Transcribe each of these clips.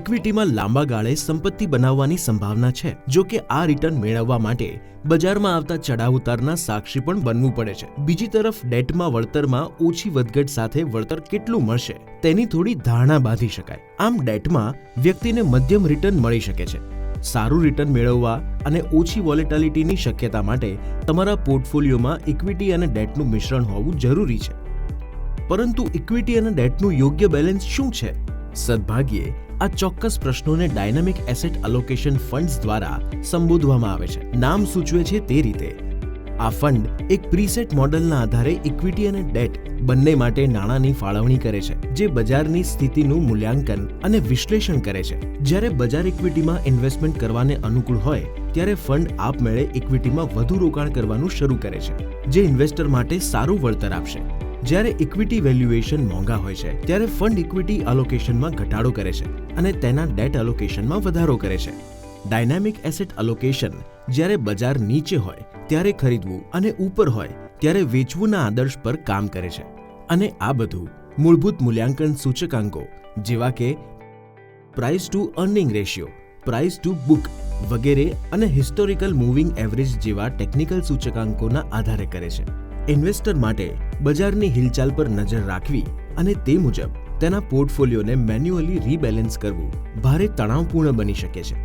ઇક્વિટીમાં લાંબા ગાળે સંપત્તિ બનાવવાની સંભાવના છે, જો કે આ રિટર્ન મેળવવા માટે બજારમાં આવતા ચડાવ ઉતારના સાક્ષી પણ બનવું પડે છે. બીજી તરફ, ડેટમાં વળતરમાં ઓછી વધઘટ સાથે વળતર કેટલું મળશે તેની થોડી ધારણા બાંધી શકાય. આમ, ડેટમાં વ્યક્તિને મધ્યમ રિટર્ન મળી શકે છે. સારું રિટર્ન મેળવવા અને ઓછી વોલેટાલિટીની શક્યતા માટે તમારા પોર્ટફોલિયોમાં ઇક્વિટી અને ડેટનું મિશ્રણ હોવું જરૂરી છે. પરંતુ ઇક્વિટી અને ડેટનું યોગ્ય બેલેન્સ શું છે? સદભાગ્યે આ ચોક્કસ પ્રશ્નોને ડાયનામિક એસેટ અલોકેશન ફંડ્સ દ્વારા સંબોધવામાં આવે છે. નામ સૂચવે છે તે રીતે. આ ફંડ એક પ્રીસેટ મોડલના આધારે ઇક્વિટી અને ડેટ બંને માટે નાણાંની ફાળવણી કરે છે, જે બજારની સ્થિતિનું મૂલ્યાંકન અને વિશ્લેષણ કરે છે. જ્યારે બજાર ઇક્વિટીમાં ઇન્વેસ્ટમેન્ટ કરવાને અનુકૂળ હોય, ત્યારે ફંડ આપમેળે ઇક્વિટીમાં વધુ રોકાણ કરવાનું શરૂ કરે છે, જે ઇન્વેસ્ટર માટે સારું વળતર આપશે. જ્યારે ઇક્વિટી વેલ્યુએશન મોંઘા હોય છે, ત્યારે ફંડ ઇક્વિટી અલોકેશનમાં ઘટાડો કરે છે અને તેના ડેટ અલોકેશનમાં વધારો કરે છે. ડાયનામિક એસેટ અલોકેશન જ્યારે બજાર નીચે હોય, ત્યારે ખરીદવું અને ઉપર હોય, ત્યારે વેચવુંના આદર્શ પર કામ કરે છે. અને આ બધું મૂળભૂત મૂલ્યાંકન સૂચકાંકો જેવા કે price to earning ratio price to book વગેરે અને હિસ્ટોરિકલ મૂવિંગ એવરેજ જેવા ટેકનિકલ સૂચકાંકોના આધારે કરે છે. ઇન્વેસ્ટર માટે બજારની હિલચાલ પર નજર રાખવી અને તે મુજબ તેના પોર્ટફોલિયોને મેન્યુઅલી રીબેલેન્સ કરવું ભારે તણાવપૂર્ણ બની શકે છે.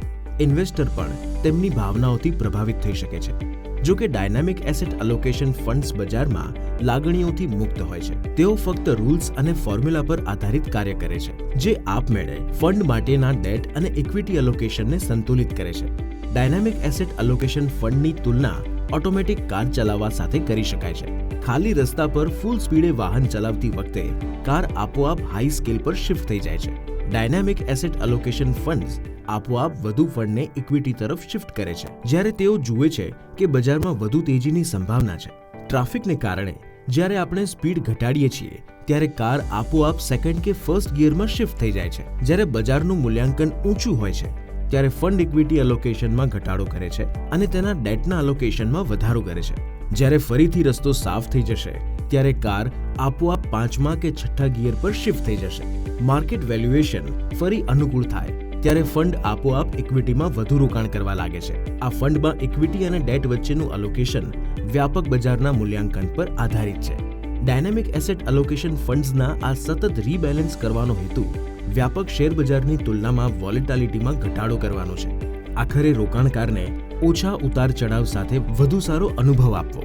ઇન્વેસ્ટર પણ તેમની ભાવનાઓથી પ્રભાવિત થઈ શકે છે. જો કે ડાયનામિક એસેટ અલોકેશન ફંડ્સ બજારમાં લાગણીઓથી મુક્ત હોય છે. તેઓ ફક્ત રૂલ્સ અને ફોર્મ્યુલા પર આધારિત કાર્ય કરે છે, જે આપમેળે ફંડ માટેના ડેટ અને ઇક્વિટી અલોકેશનને સંતુલિત કરે છે. ડાયનામિક એસેટ અલોકેશન ફંડની તુલના ઓટોમેટિક કાર ચલાવવા સાથે કરી શકાય છે. ખાલી રસ્તા પર ફૂલ સ્પીડે વાહન ચલાવતી વખતે કાર આપોઆપ હાઈ સ્કેલ પર શિફ્ટ થઈ જાય છે. ડાયનામિક એસેટ અલોકેશન ફંડ્સ આપોઆપ વધુ ફંડને ઇક્વિટી તરફ શિફ્ટ કરે છે. જ્યારે તેઓ જુએ છે કે બજારમાં વધુ તેજીની સંભાવના છે. ટ્રાફિકને કારણે જ્યારે આપણે સ્પીડ ઘટાડીએ છીએ, ત્યારે કાર આપોઆપ સેકન્ડ કે ફર્સ્ટ ગિયરમાં શિફ્ટ થઈ જાય છે. જ્યારે બજારનું મૂલ્યાંકન ઊંચું હોય છે ત્યારે ફંડ ઇક્વિટી અલોકેશનમાં ઘટાડો કરે છે અને તેના ડેટના અલોકેશનમાં વધારો કરે છે. જ્યારે ફરીથી રસ્તો સાફ થઈ જશે, ત્યારે કાર આપોઆપ પાંચમા કે છઠ્ઠા ગિયર પર શિફ્ટ થઈ જશે. માર્કેટ વેલ્યુએશન ફરી અનુકૂળ થાય, ત્યારે ફંડ આપોઆપ ઇક્વિટીમાં વધુ રોકાણ કરવા લાગે છે. આ ફંડમાં ઇક્વિટી અને ડેટ વચ્ચેનું અલોકેશન વ્યાપક બજારના મૂલ્યાંકન પર આધારિત છે. ડાયનેમિક એસેટ અલોકેશન ફંડ્સના આ સતત રીબેલેન્સ કરવાનો હેતુ વ્યાપક શેરબજારની તુલનામાં વોલેટાલિટીમાં ઘટાડો કરવાનો છે. આખરે રોકાણકારને ઓછા ઉતાર ચઢાવ સાથે વધુ સારો અનુભવ આપવો.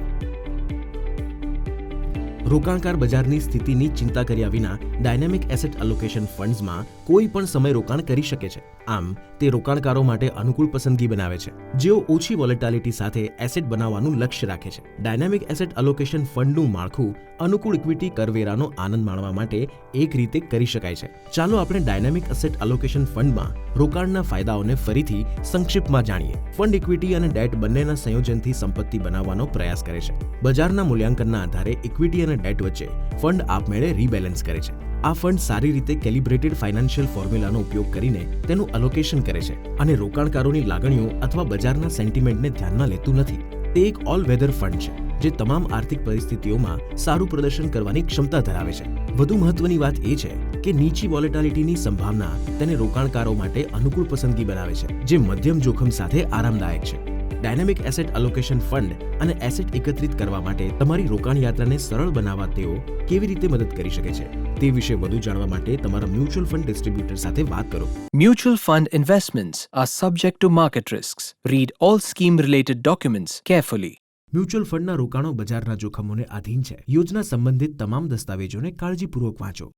રોકાણકાર બજારની સ્થિતિની ચિંતા કર્યા વિના ડાયનેમિક એસેટ એલોકેશન ફંડ્સમાં કોઈ પણ સમય રોકાણ કરી શકે છે. આમ, તે રોકાણકારો માટે અનુકૂળ પસંદગી બનાવે છે. જેઓ ઓછી વોલેટાલિટી સાથે એસેટ બનાવવાનું લક્ષ્ય રાખે છે. ડાયનેમિક એસેટ એલોકેશન ફંડનું માળખું અનુકૂળ ઇક્વિટી કરવેરાનો આનંદ માણવા માટે એક રીતે કરી શકાય છે. ચાલો આપણે ડાયનેમિક એસેટ એલોકેશન ફંડમાં રોકાણના ફાયદાઓને ફરીથી સંક્ષિપ્તમાં જાણીએ. ફંડ ઇક્વિટી અને ડેટ બંનેના સંયોજનથી સંપત્તિ બનાવવાનો પ્રયાસ કરે છે. બજારના મૂલ્યાંકનના આધારે ઇક્વિટી અને ડેટ વચ્ચે ફંડ આપમેળે રીબેલેન્સ કરે છે. આ ફંડ સારી રીતે કેલિબ્રેટેડ ફાઇનાન્શિયલ ફોર્મ્યુલાનો ઉપયોગ કરીને તેનું અલોકેશન કરે છે અને રોકાણકારોની લાગણીઓ અથવા બજારના સેન્ટિમેન્ટને ધ્યાનમાં લેતું નથી. તે એક ઓલ વેધર ફંડ છે, જે તમામ આર્થિક પરિસ્થિતિઓમાં સારું પ્રદર્શન કરવાની ક્ષમતા ધરાવે છે. વધુ મહત્વની વાત એ છે કે નીચી વોલેટાલિટીની સંભાવના તેને રોકાણકારો માટે અનુકૂળ પસંદગી બનાવે છે, જે મધ્યમ જોખમ સાથે આરામદાયક છે. ડાયનામિક એસેટ અલોકેશન ફંડ અને એસેટ એકત્રિત કરવા માટે તમારી રોકાણ યાત્રાને સરળ બનાવવા તેઓ કેવી રીતે મદદ કરી શકે છે? તે વિશે વધુ જાણવા માટે તમારા મ્યુચ્યુઅલ ફંડ ડિસ્ટ્રીબ્યુટર સાથે વાત કરો. Mutual fund investments are subject to market risk read all scheme related documents carefully mutual ફંડના રોકાણો બજારના જોખમોને આધીન છે. યોજના સંબંધિત તમામ દસ્તાવેજોને કાળજીપૂર્વક વાંચો.